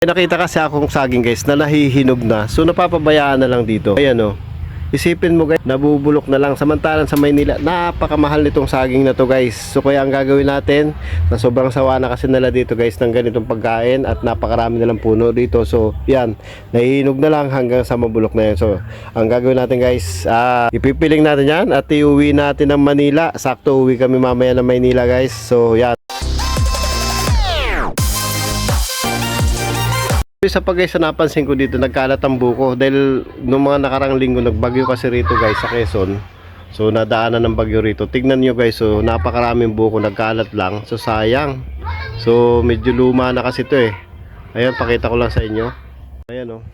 Nakita kasi akong saging guys na nahihinog na. So napapabayaan na lang dito. Ayan o. Isipin mo guys, nabubulok na lang. Samantalang sa Maynila, napakamahal nitong saging na to guys. So kaya ang gagawin natin, na sobrang sawa na kasi nila dito guys ng ganitong pagkain at napakarami nilang puno dito. So yan, nahihinog na lang hanggang sa mabulok na yan. So ang gagawin natin guys, ah, ipipiling natin yan at iuwi natin ng Manila. Sakto uwi kami mamaya ng Maynila guys. So yan. Isa pa guys, na napansin ko dito, nagkalat ang buko dahil nung mga nakarang linggo nagbagyo kasi rito guys sa Quezon. So nadaanan ng bagyo rito. Tignan nyo guys, so napakaraming buko nagkalat lang. So sayang. So medyo luma na kasi to eh. Ayan, pakita ko lang sa inyo. Ayan oh.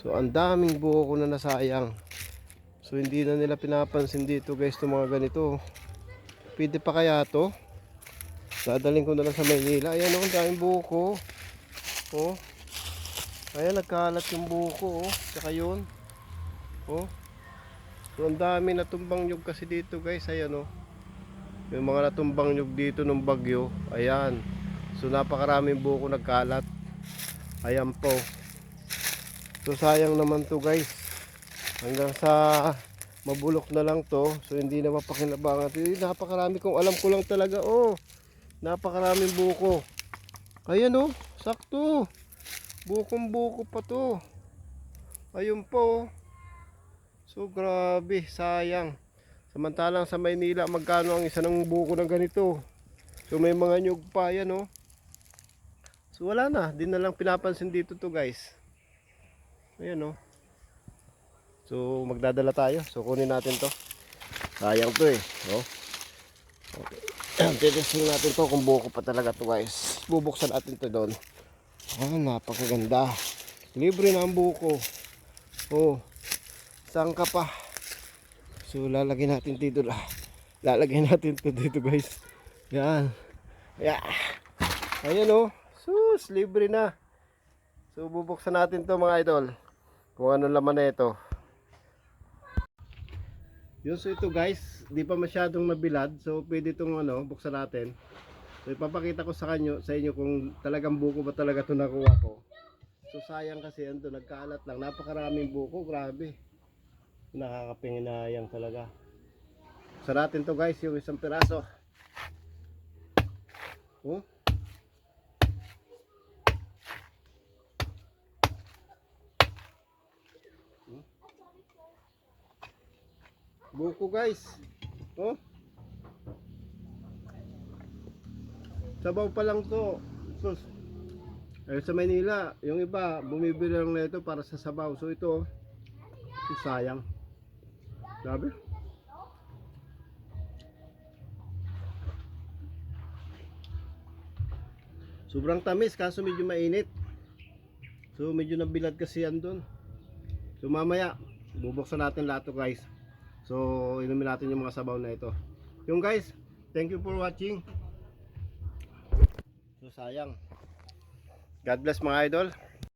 So ang daming buko na nasayang. So hindi na nila pinapansin dito guys itong mga ganito. Pwede pa kaya to? Dadaling ko na lang sa Maynila. Ayan oh, ang daming buko. Oh. Ayan, nagkalat yung buko, oh. Tsaka yun. Oh. So, ang dami natumbang nyug kasi dito, guys. Ayan, oh. Yung mga natumbang nyug dito nung bagyo. Ayan. So, napakaraming buko nagkalat. Ayan po. So, sayang naman to, guys. Hanggang sa mabulok na lang to. So, hindi na mapakinabangan. Eh, napakarami kong alam ko lang talaga, oh. Napakaraming buko. Ayan, oh. Sakto. Bukong buko pa to. Ayun po. So grabe, sayang. Samantalang sa Maynila, magkano ang isa ng buko ng ganito? So may mga nyug pa yan, oh. So wala na, di na lang pinapansin dito to, guys. Ayan, oh. So magdadala tayo. So kunin natin to. Sayang to eh, oh. Okay. Titising natin to kung buko pa talaga to, guys. Bubuksan natin to doon. Ah, napakaganda. Libre na ang buko. Oh. Saan pa? So, lalagyan natin dito la. Lalagyan natin to dito, guys. Yan. Yeah. Ayan oh. Sus, libre na. So, bubuksan natin to mga idol. Kung ano laman na ito. Yun, so ito guys, di pa masyadong nabilad. So, pwede itong ano, buksan natin. So ipapakita ko sa kanyo sa inyo kung talagang buko ba talaga 'to nakuha ko. So sayang kasi ando nagkaalat lang. Napakaraming buko, grabe. Nakakapinginayang talaga. Sa natin to guys, yung isang piraso. Oh. Hmm. Buko guys. Oh. Sabaw pa lang to. Sus. Eh, sa Manila, yung iba, bumibili lang nito para sa sabaw. So ito, ito sayang. Sabi? Sobrang tamis, kaso medyo mainit. So medyo nabilad kasi yan doon. So mamaya, bubuksan natin lahat to guys. So inumin natin yung mga sabaw na ito. Yung guys, thank you for watching. So sayang. God bless mga idol.